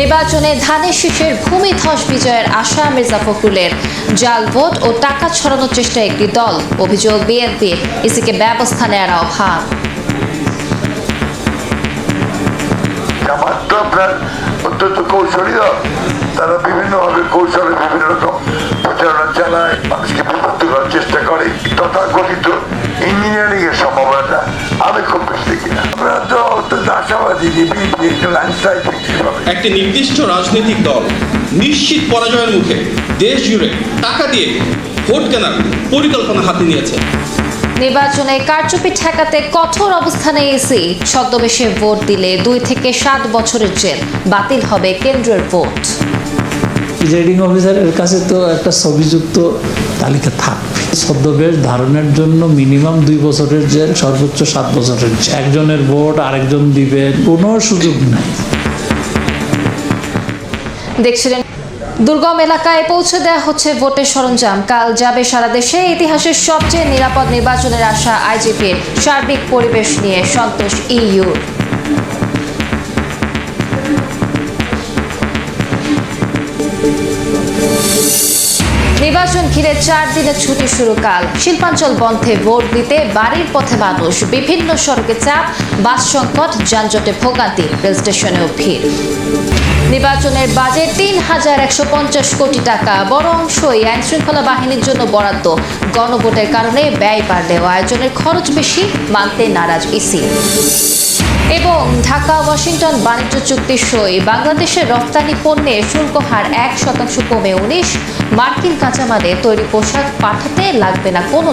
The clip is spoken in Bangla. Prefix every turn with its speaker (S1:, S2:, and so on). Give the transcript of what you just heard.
S1: নির্বাচনে ধানের শীষের ভূমিধস বিজয়ের আশা মির্জা ফখরুলের। জাল ভোট ও টাকা ছড়ানোর চেষ্টায় একটি দল, অভিযোগ বিএনপির ইসিকে ব্যবস্থা
S2: জামাত তো আপনার অত্যন্ত কৌশলী তারা বিভিন্নভাবে কৌশলে বিভিন্ন রকম প্রচারণা চালায়, মানুষকে বিভক্ত আমি খুব বেশি আমরা তো অত্যন্ত আশাবাদী বিএনপি একটা ল্যান্ডস্লাইড বিক্রি হবে
S3: একটি নির্দিষ্ট রাজনৈতিক দল নিশ্চিত পরাজয়ের মুখে দেশ জুড়ে টাকা দিয়ে ভোট কেনার পরিকল্পনা হাতে নিয়েছে।
S1: নির্বাচনে কারচুপি ঠেকাতে কঠোর অবস্থানে এসি ছদ্মবেশে ভোট দিলে দুই থেকে সাত বছরের জেল বাতিল হবে কেন্দ্রের ভোট।
S4: প্রিজাইডিং অফিসারের কাছে তো একটা ছবিযুক্ত তালিকা থাকবে। ছদ্মবেশ ধারণের জন্য মিনিমাম দুই বছরের জেল সর্বোচ্চ সাত বছরের একজনের ভোট আরেকজন দিবে, কোনো সুযোগ নাই।
S1: দেখছিলেন, দুর্গম এলাকায় পৌঁছে দেওয়া হচ্ছে ভোটের সরঞ্জাম। কাল যাবে সারা দেশে ইতিহাসের সবচেয়ে নিরাপদ নির্বাচনের আশা আইজিপির সার্বিক পরিবেশ নিয়ে সন্তোষ ইইউ। নির্বাচন ঘিরে চার দিনের ছুটি শুরু কাল। শিল্পাঞ্চল বন্ধে ভোট দিতে বাড়ির পথে মানুষ। বিভিন্ন সড়কে চাপ, বাস সংকট, যানজটে ভোগান্তি রেল স্টেশনেও ভিড়। নির্বাচনের বাজেট তিন হাজার একশো পঞ্চাশ কোটি টাকা। বড় অংশই আইন শৃঙ্খলা বাহিনীর জন্য বরাদ্দ। গণভোটের কারণে ব্যয় বাড়লেও আয়োজনের খরচ বেশি, মানতে নারাজ ইসি। এবং ঢাকা, ওয়াশিংটন বাণিজ্য চুক্তি সই। বাংলাদেশের রপ্তানি পণ্যে শুল্ক হার এক শতাংশ কমে উনিশ। মার্কিন কাঁচামালে তৈরি পোশাক পাঠাতে লাগবে না কোনো